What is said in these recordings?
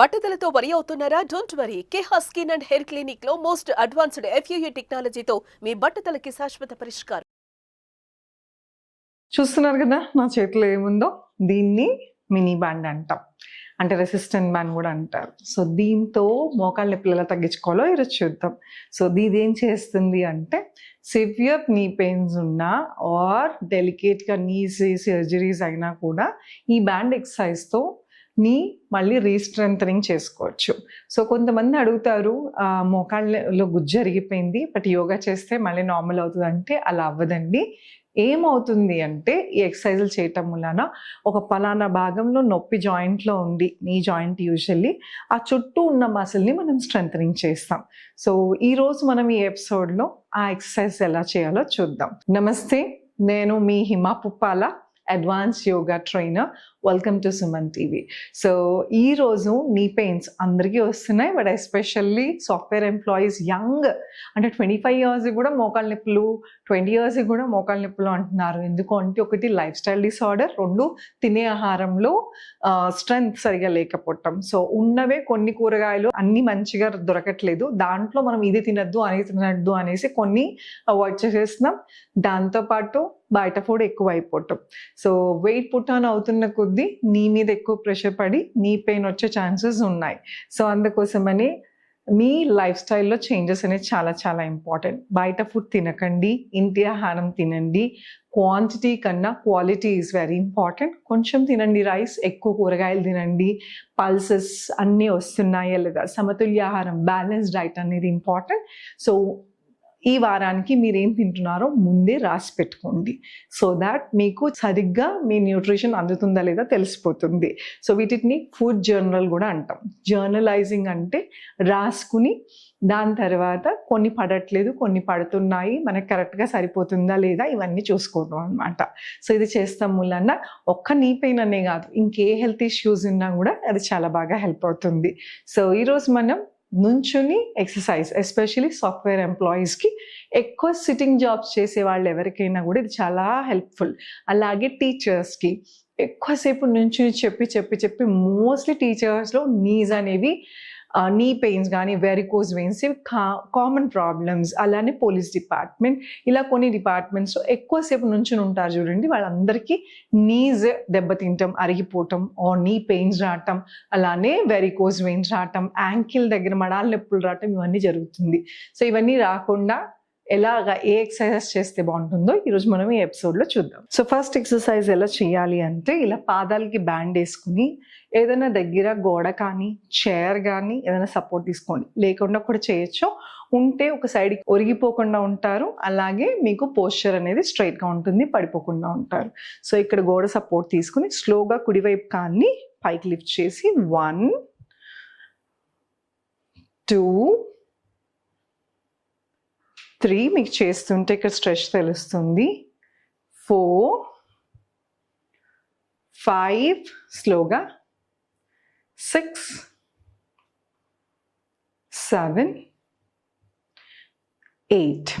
బట్టతలతో వరి అవుతున్నారా? Don't worry కేహా స్కిన్ అండ్ హెయిర్ క్లినిక్లో మోస్ట్ అడ్వాన్స్డ్ ఎఫ్యూఏ టెక్నాలజీతో మీ బట్టతలకి శాశ్వత పరిష్కారం. చూస్తున్నారు కదా నా చేతిలో ఏముందో? దీన్ని మినీ బ్యాండ్ అంటాం. అంటే రెసిస్టెంట్ బ్యాండ్ కూడా అంటారు. సో దీంతో మోకాళ్ళ నొప్పులు ఎలా తగ్గించుకోవాలో ఈరోజు చూద్దాం. సో దీది ఏం చేస్తుంది అంటే సివియర్ నీ పెయిన్స్ ఉన్నా ఆర్ డెలికేట్గా నీస్ సర్జరీస్ అయినా కూడా ఈ బ్యాండ్ ఎక్సర్సైజ్తో నీ మళ్ళీ రీస్ట్రెంథనింగ్ చేసుకోవచ్చు. సో కొంతమంది అడుగుతారు మోకాళ్ళలో గుజ్జు అరిగిపోయింది బట్ యోగా చేస్తే మళ్ళీ నార్మల్ అవుతుంది అంటే అలా అవ్వదండి. ఏమవుతుంది అంటే ఈ ఎక్సర్సైజులు చేయటం వలన ఒక పలానా భాగంలో నొప్పి జాయింట్లో ఉంది నీ జాయింట్ యూజువల్లీ ఆ చుట్టూ ఉన్న మసిల్ని మనం స్ట్రెంథనింగ్ చేస్తాం. సో ఈరోజు మనం ఈ ఎపిసోడ్లో ఆ ఎక్సర్సైజ్ ఎలా చేయాలో చూద్దాం. నమస్తే నేను మీ Hima Puppala advance yoga trainer welcome to Suman TV so ఈరోజు నీ పెయిన్స్ అందరికీ వస్తున్నాయి but especially software employees young అంటే ట్వంటీ ఫైవ్ ఇయర్స్ కూడా మోకాళ్ళ నొప్పులు ట్వంటీ ఇయర్స్ కూడా మోకాళ్ళ నొప్పులు అంటున్నారు. ఎందుకంటే ఒకటి లైఫ్ స్టైల్ డిసార్డర్ రెండు తినే ఆహారంలో స్ట్రెంగ్త్ సరిగా లేకపోవటం. సో ఉన్నవే కొన్ని కూరగాయలు అన్ని మంచిగా దొరకట్లేదు. దాంట్లో మనం ఇది తినద్దు అనేది తినద్దు అనేసి కొన్ని అవాయిడ్ చేసేస్తున్నాం. దాంతోపాటు బయట ఫుడ్ ఎక్కువ అయిపోవటం సో వెయిట్ పుట్టాన్ అవుతున్న కొద్ది నీ మీద ఎక్కువ ప్రెషర్ పడి నీ పెయిన్ వచ్చే ఛాన్సెస్ ఉన్నాయి. సో అందుకోసమని మీ లైఫ్ స్టైల్లో చేంజెస్ అనేది చాలా చాలా ఇంపార్టెంట్ బయట ఫుడ్ తినకండి ఇంటి ఆహారం తినండి. క్వాంటిటీ కన్నా క్వాలిటీ ఈజ్ వెరీ ఇంపార్టెంట్ కొంచెం తినండి రైస్ ఎక్కువ కూరగాయలు తినండి. పల్సెస్ అన్నీ వస్తున్నాయా లేదా? సమతుల్య ఆహారం బ్యాలెన్స్ డైట్ అనేది ఇంపార్టెంట్ సో ఈ వారానికి మీరు ఏం తింటున్నారో ముందే రాసి పెట్టుకోండి. సో దాట్ మీకు సరిగ్గా మీ న్యూట్రిషన్ అందుతుందా లేదా తెలిసిపోతుంది. సో వీటిని ఫుడ్ జర్నల్ కూడా అంటాం. జర్నలైజింగ్ అంటే రాసుకుని దాని తర్వాత కొన్ని పడట్లేదు కొన్ని పడుతున్నాయి మనకు కరెక్ట్గా సరిపోతుందా లేదా ఇవన్నీ చూసుకోవడం అనమాట సో ఇది చేస్తాం మూలన్న ఒక్క నీ పెయిన్ అనే కాదు ఇంకే హెల్త్ ఇష్యూస్ ఉన్నా కూడా అది చాలా బాగా హెల్ప్ అవుతుంది. సో ఈరోజు మనం నుంచుని ఎక్సర్సైజ్ ఎస్పెషలీ సాఫ్ట్వేర్ ఎంప్లాయీస్కి ఎక్కువ సిట్టింగ్ జాబ్స్ చేసే వాళ్ళు ఎవరికైనా కూడా ఇది చాలా హెల్ప్ఫుల్ అలాగే టీచర్స్కి ఎక్కువసేపు నుంచి చెప్పి చెప్పి చెప్పి మోస్ట్లీ టీచర్స్లో నీస్ అనేవి నీ పెయిన్స్ కానీ వెరికోజ్ వెయిన్స్ ఇవి కా కామన్ ప్రాబ్లమ్స్ అలానే పోలీస్ డిపార్ట్మెంట్ ఇలా కొన్ని డిపార్ట్మెంట్స్ ఎక్కువసేపు నుంచి ఉంటారు చూడండి వాళ్ళందరికీ నీజ్ దెబ్బతింటం అరిగిపోవటం ఓ నీ పెయిన్స్ రావటం అలానే వెరికోజ్ వెయిన్స్ రావటం యాంకిల్ దగ్గర మడాల నొప్పులు రావటం ఇవన్నీ జరుగుతుంది. సో ఇవన్నీ రాకుండా ఎలాగా ఏ ఎక్సర్సైజెస్ చేస్తే బాగుంటుందో ఈరోజు మనం ఈ ఎపిసోడ్లో చూద్దాం. సో ఫస్ట్ ఎక్సర్సైజ్ ఎలా చేయాలి అంటే ఇలా పాదాలకి బ్యాండ్ వేసుకుని ఏదైనా దగ్గర గోడ కానీ చైర్ కానీ ఏదైనా సపోర్ట్ తీసుకోండి. లేకుండా కూడా చేయొచ్చు. ఉంటే ఒక సైడ్ ఒరిగిపోకుండా ఉంటారు. అలాగే మీకు పోస్చర్ అనేది స్ట్రైట్గా ఉంటుంది పడిపోకుండా ఉంటారు. సో ఇక్కడ గోడ సపోర్ట్ తీసుకుని స్లోగా కుడివైపు కాన్ని పైకి లిఫ్ట్ చేసి వన్ టూ త్రీ మీకు చేస్తుంటే ఇక్కడ స్ట్రెచ్ తెలుస్తుంది. ఫోర్ ఫైవ్ స్లోగా. Six seven eight.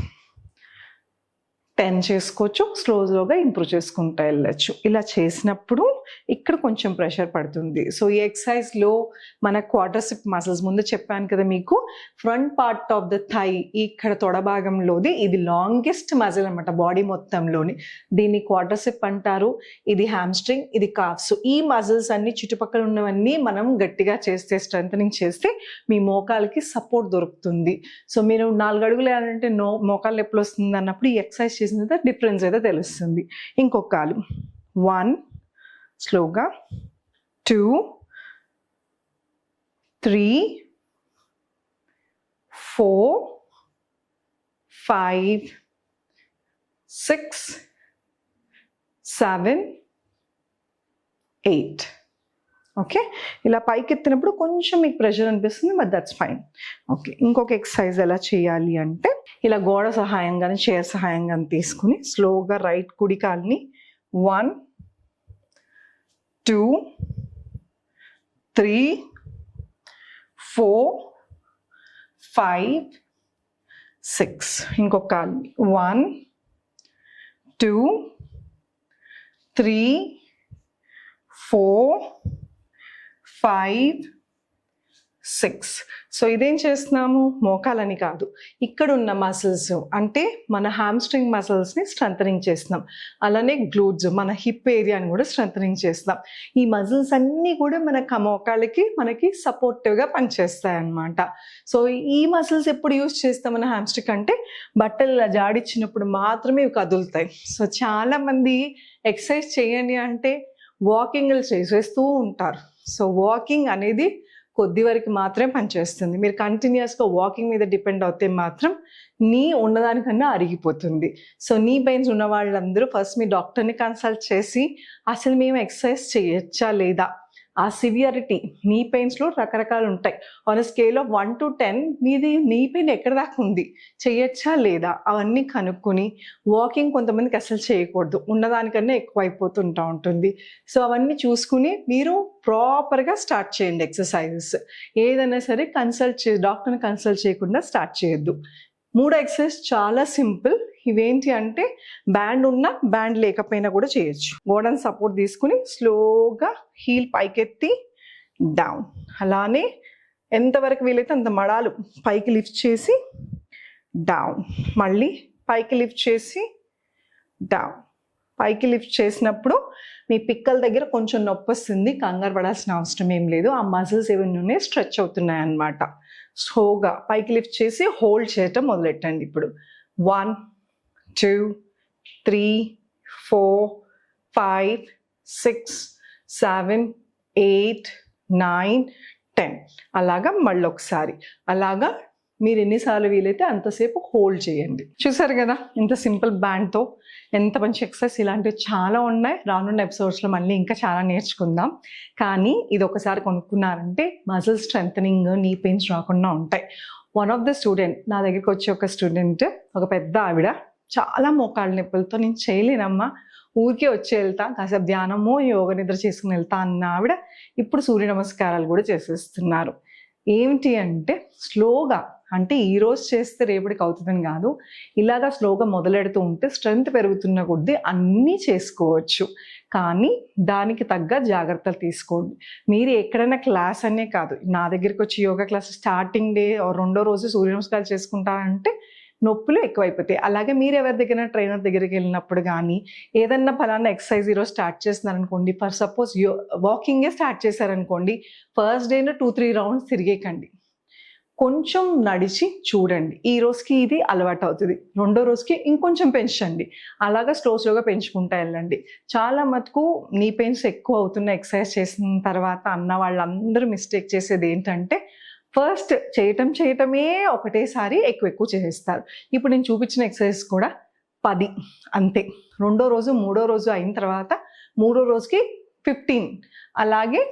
టెన్ చేసుకోవచ్చు స్లో స్లోగా ఇంప్రూవ్ చేసుకుంటూ వెళ్ళచ్చు. ఇలా చేసినప్పుడు ఇక్కడ కొంచెం ప్రెషర్ పడుతుంది. సో ఈ ఎక్సర్సైజ్లో మన క్వార్టర్సిప్ మసిల్స్ ముందు చెప్పాను కదా మీకు front part of the thigh ఇక్కడ తొడ భాగంలోది ఇది లాంగెస్ట్ మజిల్ అనమాట బాడీ మొత్తంలోని. దీన్ని క్వార్టర్సిప్ అంటారు ఇది హ్యామ్స్ట్రింగ్ ఇది కాఫ్స్ ఈ మజిల్స్ అన్ని చుట్టుపక్కల ఉన్నవన్నీ మనం గట్టిగా చేస్తే స్ట్రెంథనింగ్ చేస్తే మీ మోకాలకి సపోర్ట్ దొరుకుతుంది. సో మీరు నాలుగు అడుగులు అంటే నో మోకాలు ఎప్పుడు వస్తుంది అన్నప్పుడు ఈ ఎక్సర్సైజ్ చేసిన తర్వాత డిఫరెన్స్ అయితే తెలుస్తుంది. ఇంకొక కాలు వన్ స్లోగా. Two three four five six seven eight. Okay ఇలా పైకి ఎత్తినప్పుడు కొంచెం మీకు ప్రెషర్ అనిపిస్తుంది బట్ దట్స్ ఫైన్ ఓకే ఇంకొక ఎక్సర్సైజ్ ఎలా చేయాలి అంటే ఇలా గోడ సహాయంగానే చైర్ సహాయంగానే తీసుకుని స్లోగా రైట్ కుడి కాల్ని one two three four five six ఇంకొక కాల్ని one two three four five six so ఇదేం చేస్తున్నాము? మోకాలని కాదు. ఇక్కడ ఉన్న మసిల్స్ అంటే మన హ్యామ్స్ట్రింగ్ మసిల్స్ని స్ట్రెంథనింగ్ చేస్తున్నాం. అలానే గ్లూడ్స్ మన హిప్ ఏరియాని కూడా స్ట్రెంథనింగ్ చేస్తున్నాం. ఈ మజిల్స్ అన్నీ కూడా మన మోకాళ్ళకి మనకి సపోర్టివ్గా పనిచేస్తాయి అన్నమాట సో ఈ మసిల్స్ ఎప్పుడు యూజ్ చేస్తాం మన హ్యామ్స్ట్రిక్ అంటే? బట్టలు ఇలా జాడిచ్చినప్పుడు మాత్రమే ఇవి కదులుతాయి. సో చాలామంది ఎక్సర్సైజ్ చేయండి అంటే వాకింగ్లు చేసేస్తూ ఉంటారు. సో వాకింగ్ అనేది కొద్ది వరకు మాత్రమే పనిచేస్తుంది. మీరు కంటిన్యూస్గా వాకింగ్ మీద డిపెండ్ అవుతే మాత్రం నీ ఉన్నదానికన్నా అరిగిపోతుంది. సో నీ పెయిన్స్ ఉన్న వాళ్ళందరూ ఫస్ట్ మీ డాక్టర్ని కన్సల్ట్ చేసి అసలు మేము ఎక్సర్సైజ్ చేయొచ్చా లేదా? ఆ సివియరిటీ నీ పెయిన్స్లో రకరకాలు ఉంటాయి. On scale of one to ten మీది నీ పెయిన్ ఎక్కడ దాకా ఉంది? చేయొచ్చా లేదా? అవన్నీ కనుక్కొని వాకింగ్ కొంతమందికి అసలు చేయకూడదు ఉన్నదానికన్నా ఎక్కువ అయిపోతుంటా ఉంటుంది. సో అవన్నీ చూసుకుని మీరు ప్రాపర్గా స్టార్ట్ చేయండి ఎక్సర్సైజెస్ ఏదైనా సరే కన్సల్ట్ చే డాక్టర్ని కన్సల్ట్ చేయకుండా స్టార్ట్ చేయొద్దు. మూడో ఎక్సర్సైజ్ చాలా సింపుల్ ఇవేంటి అంటే బ్యాండ్ ఉన్నా బ్యాండ్ లేకపోయినా కూడా చేయొచ్చు. గోడని సపోర్ట్ తీసుకుని స్లోగా హీల్ పైకెత్తి డౌన్. అలానే ఎంతవరకు వీలైతే అంత మడాలు పైకి లిఫ్ట్ చేసి డౌన్. మళ్ళీ పైకి లిఫ్ట్ చేసి డౌన్. పైకి లిఫ్ట్ చేసినప్పుడు మీ పిక్కల దగ్గర కొంచెం నొప్పి వస్తుంది కంగారు పడాల్సిన అవసరం ఏం లేదు ఆ మజిల్స్ ఏమైనా స్ట్రెచ్ అవుతున్నాయి అన్నమాట స్లోగా పైకి లిఫ్ట్ చేసి హోల్డ్ చేయటం మొదలెట్టండి ఇప్పుడు. One two three four five six seven eight nine ten అలాగా మళ్ళీ ఒకసారి అలాగా మీరు ఎన్నిసార్లు వీలైతే అంతసేపు హోల్డ్ చేయండి. చూసారు కదా ఇంత సింపుల్ బ్యాండ్తో ఎంత మంచి ఎక్సర్సైజ్ ఇలాంటివి చాలా ఉన్నాయి. రానున్న ఎపిసోడ్స్లో మళ్ళీ ఇంకా చాలా నేర్చుకుందాం. కానీ ఇది ఒకసారి కొనుక్కున్నారంటే మజిల్ స్ట్రెంథనింగ్ నీ పెయిన్స్ రాకుండా ఉంటాయి. వన్ ఆఫ్ ద స్టూడెంట్ నా దగ్గరికి వచ్చే ఒక స్టూడెంట్ ఒక పెద్ద ఆవిడ చాలా మోకాళ్ళ నొప్పులతో నేను చేయలేనమ్మా. ఊరికే వచ్చి వెళ్తా కాసేపు ధ్యానము యోగ నిద్ర చేసుకుని వెళ్తా అన్న ఆవిడ ఇప్పుడు సూర్య నమస్కారాలు కూడా చేసేస్తున్నారు. ఏమిటి అంటే స్లోగా అంటే ఈ రోజు చేస్తే రేపటికి అవుతుందని కాదు ఇలాగా స్లోగా మొదలెడుతూ ఉంటే స్ట్రెంగ్త్ పెరుగుతున్న కొద్దీ అన్నీ చేసుకోవచ్చు. కానీ దానికి తగ్గ జాగ్రత్తలు తీసుకోండి. మీరు ఎక్కడైనా క్లాస్ అనే కాదు నా దగ్గరికి వచ్చి యోగా క్లాస్ స్టార్టింగ్ డే రెండో రోజు సూర్య నమస్కారాలు చేసుకుంటారంటే నొప్పులు ఎక్కువైపోతాయి. అలాగే మీరు ఎవరి దగ్గర ట్రైనర్ దగ్గరికి వెళ్ళినప్పుడు కానీ ఏదన్నా ఫలానా ఎక్సర్సైజ్ ఈరోజు స్టార్ట్ చేస్తున్నారనుకోండి ఫర్ సపోజ్ యో వాకింగే స్టార్ట్ చేశారనుకోండి ఫస్ట్ డేలో టూ త్రీ రౌండ్స్ తిరిగేకండి. కొంచెం నడిచి చూడండి. ఈ రోజుకి ఇది అలవాటు అవుతుంది రెండో రోజుకి ఇంకొంచెం పెంచండి. అలాగా స్లో స్లోగా పెంచుకుంటా వెళ్ళండి. చాలా మటుకు నీ పెయిన్స్ ఎక్కువ అవుతున్న ఎక్సర్సైజ్ చేసిన తర్వాత అన్న వాళ్ళందరూ మిస్టేక్ చేసేది ఏంటంటే ఫస్ట్ చేయటం చేయటమే ఒకటేసారి ఎక్కువ ఎక్కువ చేసేస్తారు. ఇప్పుడు నేను చూపించిన ఎక్సర్సైజ్ కూడా పది అంతే. రెండో రోజు మూడో రోజు అయిన తర్వాత మూడో రోజుకి ఫిఫ్టీన్ అలాగే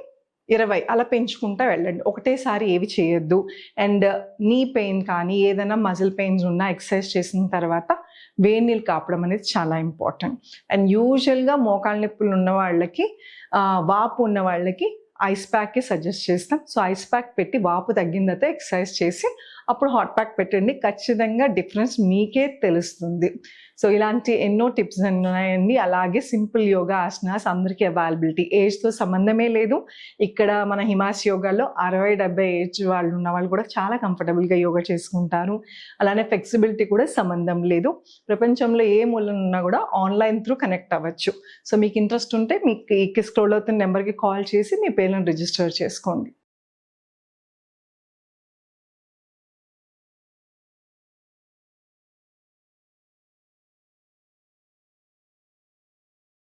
ఇరవై అలా పెంచుకుంటా వెళ్ళండి. ఒకటేసారి ఏవి చేయొద్దు. అండ్ నీ పెయిన్ కానీ ఏదైనా మజిల్ పెయిన్స్ ఉన్నా ఎక్సర్సైజ్ చేసిన తర్వాత వేడి నీళ్ళు కాపడం అనేది చాలా ఇంపార్టెంట్. అండ్ యూజువల్గా మోకాళ్ళ నొప్పులు ఉన్న వాళ్ళకి వాపు ఉన్న వాళ్ళకి ఐస్ ప్యాక్కి సజెస్ట్ చేస్తాం. సో ఐస్ ప్యాక్ పెట్టి వాపు తగ్గిందైతే ఎక్సర్సైజ్ చేసి అప్పుడు హాట్ ప్యాక్ పెట్టండి. ఖచ్చితంగా డిఫరెన్స్ మీకే తెలుస్తుంది. సో ఇలాంటి ఎన్నో టిప్స్ ఉన్నాయండి. అలాగే సింపుల్ యోగా ఆసనాస్ అందరికీ అవైలబిలిటీ ఏజ్తో సంబంధమే లేదు. ఇక్కడ మన హిమాస్ యోగాలో అరవై డెబ్బై ఏజ్ వాళ్ళు ఉన్న వాళ్ళు కూడా చాలా కంఫర్టబుల్గా యోగా చేసుకుంటారు. అలానే ఫ్లెక్సిబిలిటీ కూడా సంబంధం లేదు. ప్రపంచంలో ఏ మూలన ఉన్నా కూడా ఆన్లైన్ త్రూ కనెక్ట్ అవ్వచ్చు. సో మీకు ఇంట్రెస్ట్ ఉంటే మీకు ఈ స్క్రోల్ అవుతున్న నెంబర్కి కాల్ చేసి మీ పేర్లను రిజిస్టర్ చేసుకోండి.